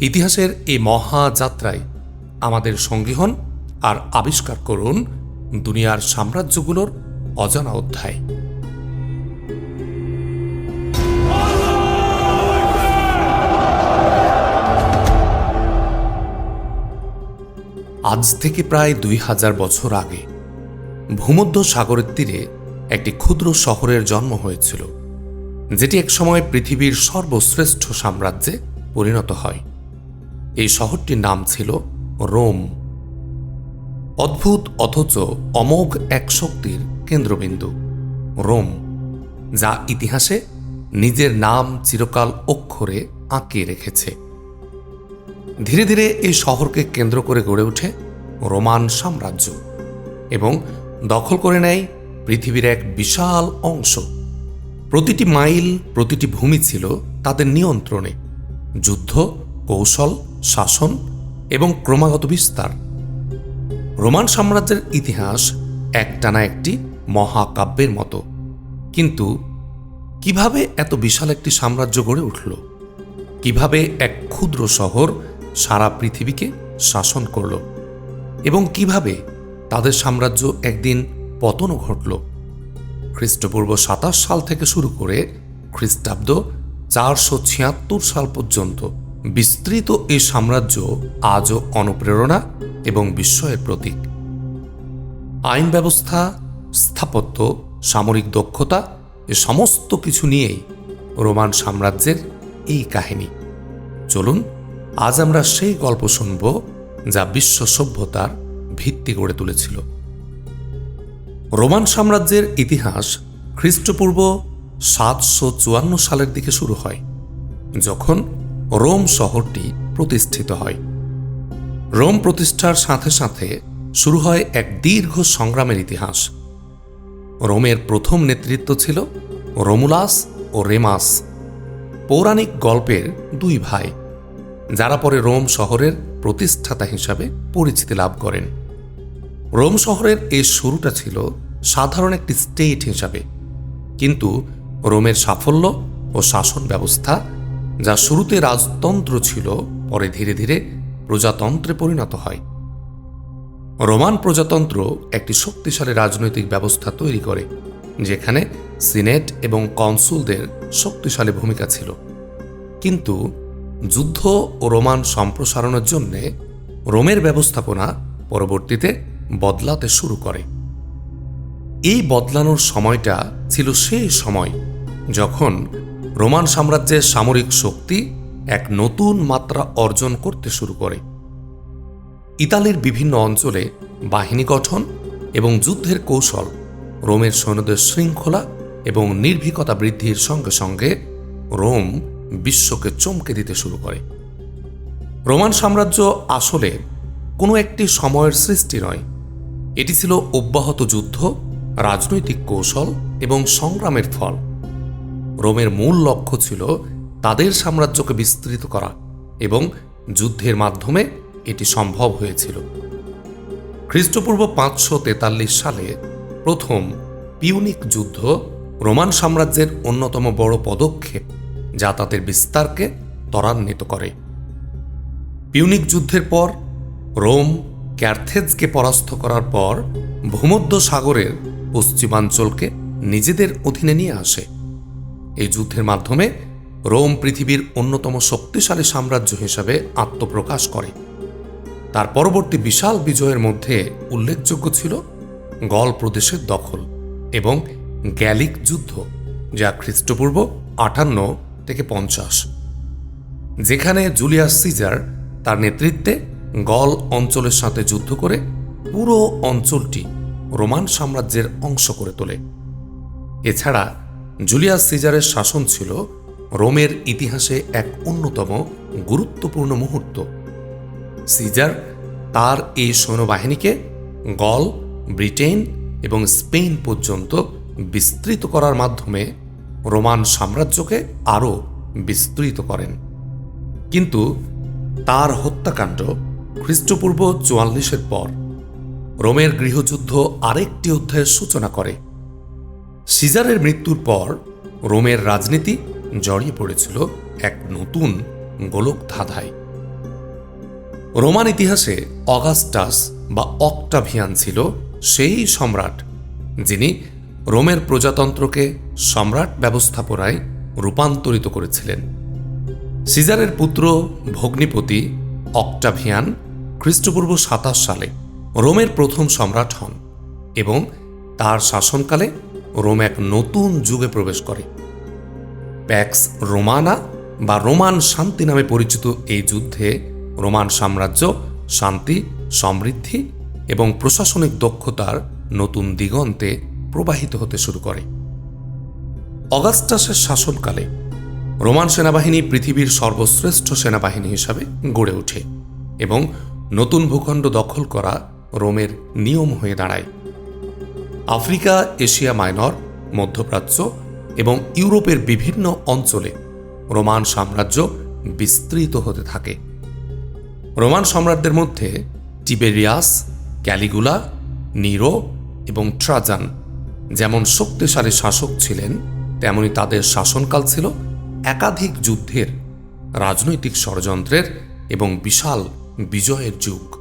ইতিহাসের এই মহা যাত্রায় আমাদের সঙ্গী হন আর আবিষ্কার করুন দুনিয়ার সাম্রাজ্যগুলোর অজানা অধ্যায়। আজ থেকে প্রায় দুই হাজার বছর আগে ভূমধ্য সাগরের তীরে একটি ক্ষুদ্র শহরের জন্ম হয়েছিল, যেটি একসময় পৃথিবীর সর্বশ্রেষ্ঠ সাম্রাজ্যে পরিণত হয়। এই শহরটির নাম ছিল রোম। অদ্ভুত অথচ অমোঘ এক শক্তির কেন্দ্রবিন্দু, রোম, যা ইতিহাসে নিজের নাম চিরকাল অক্ষরে আঁকিয়ে রেখেছে। ধীরে ধীরে এই শহরকে কেন্দ্র করে গড়ে ওঠে রোমান সাম্রাজ্য এবং দখল করে নেয় পৃথিবীর এক বিশাল অংশ। প্রতিটি মাইল, প্রতিটি ভূমি ছিল তাদের নিয়ন্ত্রণে। যুদ্ধ, কৌশল শাসন এবং ক্রমাগত বিস্তার। রোমান সাম্রাজ্যের ইতিহাস একটানা একটি মহাকাব্যের মতো। কিন্তু কীভাবে এত বিশাল একটি সাম্রাজ্য গড়ে উঠল? কীভাবে এক ক্ষুদ্র শহর সারা পৃথিবীকে শাসন করল? এবং কীভাবে তাদের সাম্রাজ্য একদিন পতনও ঘটল? খ্রিস্টপূর্ব সাতাশ সাল থেকে শুরু করে খ্রিস্টাব্দ চারশো ছিয়াত্তর সাল পর্যন্ত বিস্তৃত এই সাম্রাজ্য আজও অনুপ্রেরণা এবং বিস্ময়ের প্রতীক। আইন ব্যবস্থা, স্থাপত্য, সামরিক দক্ষতা এ সমস্ত কিছু নিয়েই রোমান সাম্রাজ্যের এই কাহিনী। চলুন, আজ আমরা সেই গল্প শুনব যা বিশ্ব সভ্যতার ভিত্তি গড়ে তুলেছিল। রোমান সাম্রাজ্যের ইতিহাস খ্রিস্টপূর্ব সাতশো চুয়ান্ন সালের দিকে শুরু হয়, যখন রোম শহরটি প্রতিষ্ঠিত হয়। রোম প্রতিষ্ঠার সাথে সাথে শুরু হয় এক দীর্ঘ সংগ্রামের ইতিহাস। রোমের প্রথম নেতৃত্ব ছিল রোমুলাস ও রেমাস, পৌরাণিক গল্পের দুই ভাই, যারা পরে রোম শহরের প্রতিষ্ঠাতা হিসাবে পরিচিতি লাভ করেন। রোম শহরের এই শুরুটা ছিল সাধারণ একটি স্টেট হিসাবে, কিন্তু রোমের সাফল্য ও শাসন ব্যবস্থা যা শুরুতে রাজতন্ত্র ছিল, পরে ধীরে ধীরে প্রজাতন্ত্রে পরিণত হয়। রোমান প্রজাতন্ত্র একটি শক্তিশালী রাজনৈতিক ব্যবস্থা তৈরি করে, যেখানে সিনেট এবং কনসুলদের শক্তিশালী ভূমিকা ছিল। কিন্তু যুদ্ধ ও রোমান সম্প্রসারণের জন্য রোমের ব্যবস্থাপনা পরবর্তীতে বদলাতে শুরু করে। এই বদলানোর সময়টা ছিল সেই সময় যখন রোমান সাম্রাজ্যের সামরিক শক্তি এক নতুন মাত্রা অর্জন করতে শুরু করে। ইতালির বিভিন্ন অঞ্চলে বাহিনী গঠন এবং যুদ্ধের কৌশল, রোমের সৈন্যদের শৃঙ্খলা এবং নির্ভীকতা বৃদ্ধির সঙ্গে সঙ্গে রোম বিশ্বকে চমকে দিতে শুরু করে। রোমান সাম্রাজ্য আসলে কোনো একটি সময়ের সৃষ্টি নয়। এটি ছিল অব্যাহত যুদ্ধ, রাজনৈতিক কৌশল এবং সংগ্রামের ফল। রোমের মূল লক্ষ্য ছিল তাদের সাম্রাজ্যকে বিস্তৃত করা এবং যুদ্ধের মাধ্যমে এটি সম্ভব হয়েছিল। খ্রিস্টপূর্ব পাঁচশো তেতাল্লিশ সালে প্রথম পিউনিক যুদ্ধ রোমান সাম্রাজ্যের অন্যতম বড় পদক্ষেপ যা তাদের বিস্তারকে ত্বরান্বিত করে। পিউনিক যুদ্ধের পর রোম ক্যার্থেজকে পরাস্ত করার পর ভূমধ্য সাগরের পশ্চিমাঞ্চলকে নিজেদের অধীনে নিয়ে আসে। এই যুদ্ধের মাধ্যমে রোম পৃথিবীর অন্যতম শক্তিশালী সাম্রাজ্য হিসাবে আত্মপ্রকাশ করে। তার পরবর্তী বিশাল বিজয়ের মধ্যে উল্লেখযোগ্য ছিল গল প্রদেশের দখল এবং গ্যালিক যুদ্ধ, যা খ্রিস্টপূর্ব আটান্ন থেকে পঞ্চাশ, যেখানে জুলিয়াস সিজার তার নেতৃত্বে গল অঞ্চলের সাথে যুদ্ধ করে পুরো অঞ্চলটি রোমান সাম্রাজ্যের অংশ করে তোলে। এছাড়া জুলিয়াস সিজারের শাসন ছিল রোমের ইতিহাসে এক অন্যতম গুরুত্বপূর্ণ মুহূর্ত। সিজার তার এই সৈন্যবাহিনীকে গল, ব্রিটেন এবং স্পেন পর্যন্ত বিস্তৃত করার মাধ্যমে রোমান সাম্রাজ্যকে আরও বিস্তৃত করেন। কিন্তু তার হত্যাকাণ্ড খ্রিস্টপূর্ব চুয়াল্লিশের পর রোমের গৃহযুদ্ধ আরেকটি অধ্যায়ের সূচনা করে। সিজারের মৃত্যুর পর রোমের রাজনীতি জড়িয়ে পড়েছিল এক নতুন গোলক ধাঁধায় রোমান ইতিহাসে অগাস্টাস বা অক্টাভিয়ান ছিল সেই সম্রাট, যিনি রোমের প্রজাতন্ত্রকে সম্রাট ব্যবস্থাপনায় রূপান্তরিত করেছিলেন। সিজারের পুত্র ভগ্নিপতি অক্টাভিয়ান খ্রিস্টপূর্ব সাতাশ সালে রোমের প্রথম সম্রাট হন এবং তার শাসনকালে রোম এক নতুন যুগে প্রবেশ করে। প্যাক্স রোমানা বা রোমান শান্তি নামে পরিচিত এই যুদ্ধে রোমান সাম্রাজ্য, শান্তি, সমৃদ্ধি এবং প্রশাসনিক দক্ষতার নতুন দিগন্তে প্রবাহিত হতে শুরু করে। অগাস্টাসের শাসনকালে রোমান সেনাবাহিনী পৃথিবীর সর্বশ্রেষ্ঠ সেনাবাহিনী হিসাবে গড়ে ওঠে এবং নতুন ভূখণ্ড দখল করা রোমের নিয়ম হয়ে দাঁড়ায়। আফ্রিকা, এশিয়া মাইনর, মধ্যপ্রাচ্য এবং ইউরোপের বিভিন্ন অঞ্চলে রোমান সাম্রাজ্য বিস্তৃত হতে থাকে। রোমান সম্রাটদের মধ্যে টিবেরিয়াস, ক্যালিগুলা, নিরো এবং ট্রাজান যেমন শক্তিশালী শাসক ছিলেন, তেমনি তাদের শাসনকাল ছিল একাধিক যুদ্ধের, রাজনৈতিক ষড়যন্ত্রের এবং বিশাল বিজয়ের যুগ।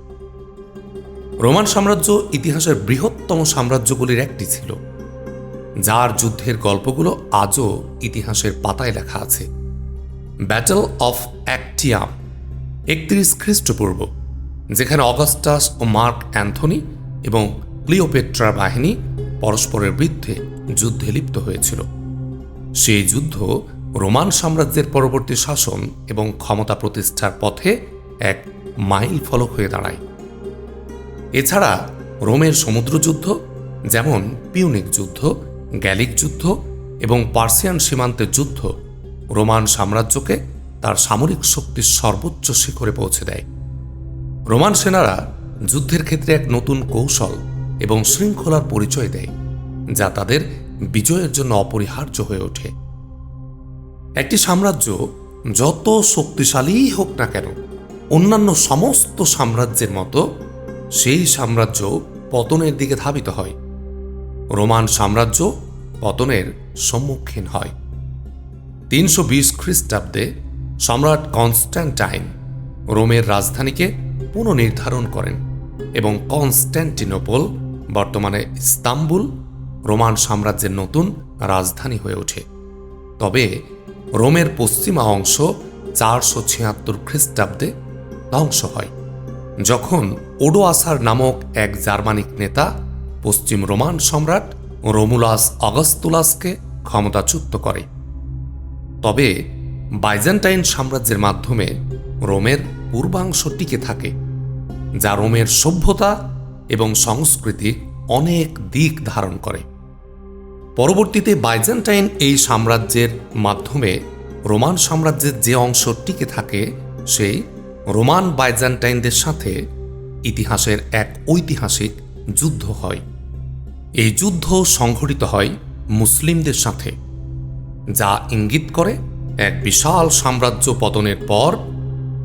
রোমান সাম্রাজ্য ইতিহাসের বৃহত্তম সাম্রাজ্যগুলির একটি ছিল, যার যুদ্ধের গল্পগুলো আজও ইতিহাসের পাতায় লেখা আছে। ব্যাটল অফ অ্যাক্টিয়াম, একত্রিশ খ্রিস্টপূর্ব, যেখানে অগাস্টাস ও মার্ক অ্যান্থনি এবং ক্লিওপেট্রার বাহিনী পরস্পরের বিরুদ্ধে যুদ্ধে লিপ্ত হয়েছিল। সেই যুদ্ধ রোমান সাম্রাজ্যের পরবর্তী শাসন এবং ক্ষমতা প্রতিষ্ঠার পথে এক মাইল ফলক হয়ে দাঁড়ায়। এছাড়া রোমের সমুদ্রযুদ্ধ, যেমন পিউনিক যুদ্ধ, গ্যালিক যুদ্ধ এবং পার্সিয়ান সীমান্তের যুদ্ধ, রোমান সাম্রাজ্যকে তার সামরিক শক্তির সর্বোচ্চ শিখরে পৌঁছে দেয়। রোমান সেনারা যুদ্ধের ক্ষেত্রে এক নতুন কৌশল এবং শৃঙ্খলার পরিচয় দেয়, যা তাদের বিজয়ের জন্য অপরিহার্য হয়ে ওঠে। একটি সাম্রাজ্য যত শক্তিশালীই হোক না কেন, অন্যান্য সমস্ত সাম্রাজ্যের মতো সেই সাম্রাজ্য পতনের দিকে ধাবিত হয়। রোমান সাম্রাজ্য পতনের সম্মুখীন হয়। তিনশো বিশ খ্রিস্টাব্দে সম্রাট কনস্ট্যান্টাইন রোমের রাজধানীকে পুনর্নির্ধারণ করেন এবং কনস্ট্যান্টিনোপল বর্তমানে ইস্তাম্বুল, রোমান সাম্রাজ্যের নতুন রাজধানী হয়ে ওঠে। তবে রোমের পশ্চিমা অংশ চারশো ছিয়াত্তর খ্রিস্টাব্দে ধ্বংস হয়। যখন ওডোয়াসার নামক এক জার্মানিক নেতা, পশ্চিম রোমান সম্রাট রোমুলাস অগস্তুলাসকে ক্ষমতাচ্যুত করে। তবে বাইজেন্টাইন সাম্রাজ্যের মাধ্যমে রোমের পূর্বাংশ টিকে থাকে, যা রোমের সভ্যতা এবং সংস্কৃতি অনেক দিক ধারণ করে। পরবর্তীতে বাইজেন্টাইন এই সাম্রাজ্যের মাধ্যমে রোমান সাম্রাজ্যের যে অংশ টিকে থাকে, সেই রোমান বাইজান্টাইনদের সাথে ইতিহাসের এক ঐতিহাসিক যুদ্ধ হয়। এই যুদ্ধ সংঘটিত হয় মুসলিমদের সাথে, যা ইঙ্গিত করে এক বিশাল সাম্রাজ্য পতনের পর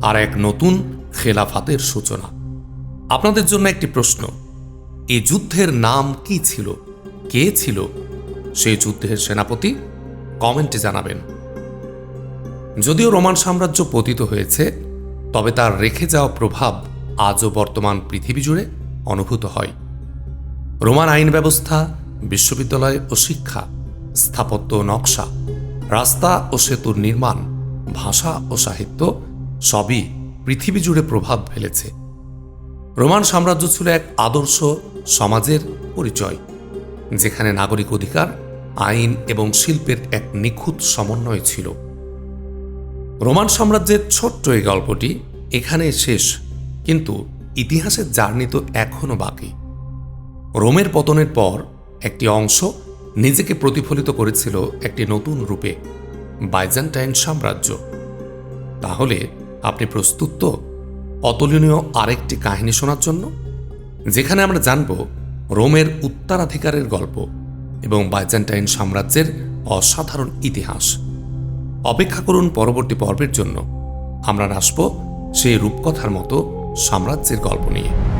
আর এক নতুন খেলাফাতের সূচনা। আপনাদের জন্য একটি প্রশ্ন, এই যুদ্ধের নাম কি ছিল? কে ছিল? সেই যুদ্ধের সেনাপতি কমেন্টে জানাবেন। যদিও রোমান সাম্রাজ্য পতিত হয়েছে তবে তার রেখে যাওয়া প্রভাব আজও বর্তমান পৃথিবী জুড়ে অনুভূত হয়। রোমান আইন ব্যবস্থা, বিশ্ববিদ্যালয় ও শিক্ষা, স্থাপত্য নকশা, রাস্তা ও সেতুর নির্মাণ, ভাষা ও সাহিত্য সবই পৃথিবী জুড়ে প্রভাব ফেলেছে। রোমান সাম্রাজ্য ছিল এক আদর্শ সমাজের পরিচয়, যেখানে নাগরিক অধিকার, আইন এবং শিল্পের এক নিখুঁত সমন্বয় ছিল। রোমান সাম্রাজ্যের ছোট্ট এই গল্পটি এখানে শেষ, কিন্তু ইতিহাসের জার্নি তো এখনও বাকি। রোমের পতনের পর একটি অংশ নিজেকে প্রতিফলিত করেছিল একটি নতুন রূপে, বাইজান্টাইন সাম্রাজ্য। তাহলে আপনি প্রস্তুত তো? অতুলনীয় আরেকটি কাহিনী শোনার জন্য? যেখানে আমরা জানব রোমের উত্তরাধিকারের গল্প এবং বাইজান্টাইন সাম্রাজ্যের অসাধারণ ইতিহাস। অপেক্ষা করুন পরবর্তী পর্বের জন্য। আমরা আসব সেই রূপকথার মতো সাম্রাজ্যের গল্প নিয়ে।